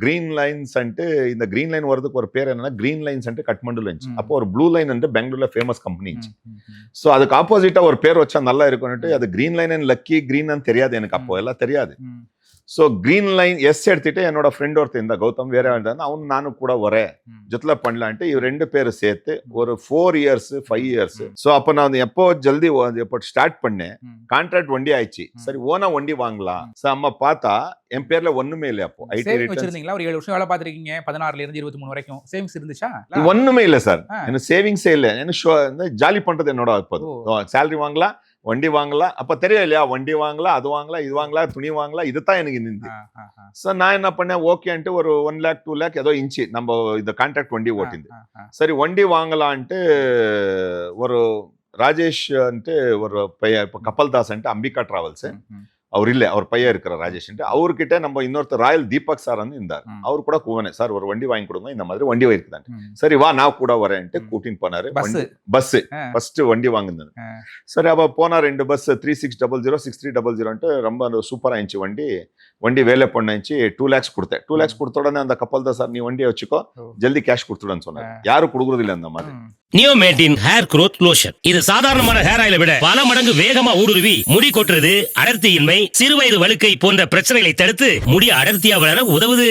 Green lines லைன்ஸ்ன்ட்டு இந்த green line வரதுக்கு ஒரு பேர் என்னன்னா கிரீன் லைன்ஸ்ன்ட்டு கட்மண்டுல இருந்துச்சு அப்போ ஒரு ப்ளூ லைன் வந்து பெங்களூர்ல ஃபேமஸ் கம்பெனி இருந்துச்சு ஸோ அதுக்கு ஆப்போசிட்டா ஒரு பேர் வச்சா நல்லா இருக்கும்னுட்டு அது green line and lucky green தெரியாது எனக்கு அப்போ. எல்லாம் தெரியாது. ಸೊ ಗ್ರೀನ್ ಲೈನ್ ಎಸ್ ಎಡ್ತಿಟ್ಟು என்னோட ஃப்ரெண்ட் ஒருத்தர் இந்த கௌதம் வேற இருந்தா அவன் நானும் கூட வரேன் ம். ஜொத்ல பண்ணலான்ட்டு இவ ரெண்டு பேரும் சேர்த்து ஒரு four years five years so அப்போ நான் வந்து எப்போ ஜல்தி வந்து எப்போ ஸ்டார்ட் பண்ணேன் ம். கான்ட்ராக்ட் வண்டி ஆயிடுச்சு ம். சரி ஓனா வண்டி வாங்கலாம் ஸோ அம்மா பார்த்தா என் பேர்ல ஒண்ணுமே இல்லை அப்போ ஐடி சேவிங் ரிட்டர்ன்ஸ் வச்சிருந்தீங்களா ஒரு ஏழு வருஷம் வேலை பார்த்திருக்கீங்க பதினாறுல இருந்து இருபத்தி மூணு வரைக்கும் சேவிங்ஸ் இருந்துச்சா ஒண்ணுமே இல்லை சார் ஆ. எனக்கு சேவிங்ஸே இல்லை எனக்கு ஷோ இந்த ஜாலி பண்றது என்னோட இப்போது சேலரி வாங்கலாம் வண்டி வாங்கலாம் அப்ப தெரியல இல்லையா வண்டி வாங்கலாம் அது வாங்கலாம் இது வாங்கலாம் துணி வாங்கலாம் இதுதான் எனக்கு நிந்தி சார் நான் என்ன பண்ணேன்? ஓகேன்ட்டு ஒரு ஒன் லேக் டூ லேக் ஏதோ இன்ச்சு நம்ம இந்த கான்ட்ராக்ட் வண்டி ஓட்டிந்து சரி வண்டி வாங்கலான்ட்டு ஒரு ராஜேஷ்ன்ட்டு ஒரு பையன் இப்போ கப்பல்தாஸ்ன்ட்டு அம்பிகா டிராவல்ஸு அவர் இல்லை அவர் பையன் இருக்கிற ராஜேஷ்ன்ட்டு அவர்கிட்ட நம்ம இன்னொருத்தர் ராயல் தீபக் சார் வந்து இருந்தார். அவர் கூட கூவனே சார் ஒரு வண்டி வாங்கி கொடுங்க இந்த மாதிரி வண்டி இருக்குதான் சரி வா நான் கூட வரேன்ட்டு கூட்டின்னு போனாரு. பஸ் ஃபர்ஸ்ட் வண்டி வாங்கினது சரி அவ போனா ரெண்டு bus three six double zero six three double ஜீரோன்ட்டு ரொம்ப சூப்பராக இருந்துச்சு வண்டி. வண்டி வேலை பண்ணிச்சு டூ லேக்ஸ் கொடுத்தேன். டூ லேக்ஸ் கொடுத்த உடனே அந்த கப்பல் தான் சார் நீ வண்டியை வச்சுக்கோ ஜல்தி கேஷ் கொடுத்துடன்னு சொன்னார். யாரும் கொடுக்குறதில்லை அந்த மாதிரி. நியோமேட்டின் ஹேர் குரோத் லோஷன் இது சாதாரணமான ஹேர் ஆயில விட பல மடங்கு வேகமா ஊடுருவி முடி கொட்டுறது அடர்த்தியின்மை சிறுவயது வழுக்கை போன்ற பிரச்சனைகளை தடுத்து முடி அடர்த்தியா வளர உதவுது.